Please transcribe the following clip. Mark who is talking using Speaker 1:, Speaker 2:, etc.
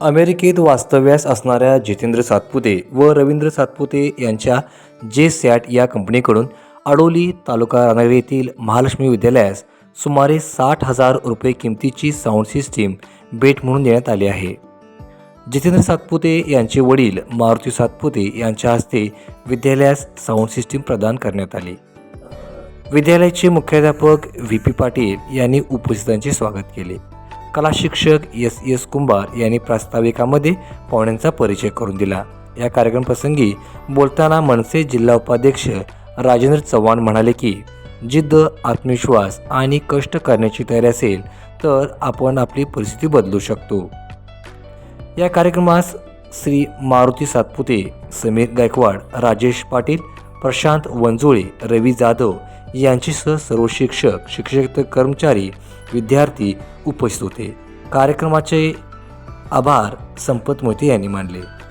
Speaker 1: अमेरिकेत वास्तव्यास असणाऱ्या जितेंद्र सातपुते व रवींद्र सातपुते यांच्या जे सॅट या कंपनीकडून अडोली तालुका रानागिरी येथील महालक्ष्मी विद्यालयास सुमारे साठ हजार रुपये किमतीची साऊंड सिस्टीम भेट म्हणून देण्यात आली आहे. जितेंद्र सातपुते यांचे वडील मारुती सातपुते यांच्या हस्ते विद्यालयास साऊंड सिस्टीम प्रदान करण्यात आली. विद्यालयाचे मुख्याध्यापक व्ही पी पाटील यांनी उपस्थितांचे स्वागत केले. कला शिक्षक एस एस कुंभार यांनी प्रास्ताविकामध्ये पाहुण्यांचा परिचय करून दिला. या कार्यक्रमप्रसंगी बोलताना मनसे जिल्हा उपाध्यक्ष राजेंद्र चव्हाण म्हणाले की जिद्द आत्मविश्वास आणि कष्ट करण्याची तयारी असेल तर आपण आपली परिस्थिती बदलू शकतो. या कार्यक्रमास श्री मारुती सातपुते समीर गायकवाड राजेश पाटील प्रशांत वंजुळे रवी जाधव यांचीसह सर्व शिक्षक शिक्षक कर्मचारी विद्यार्थी उपस्थित होते. कार्यक्रमाचे आभार संपत मोहिते यांनी मानले.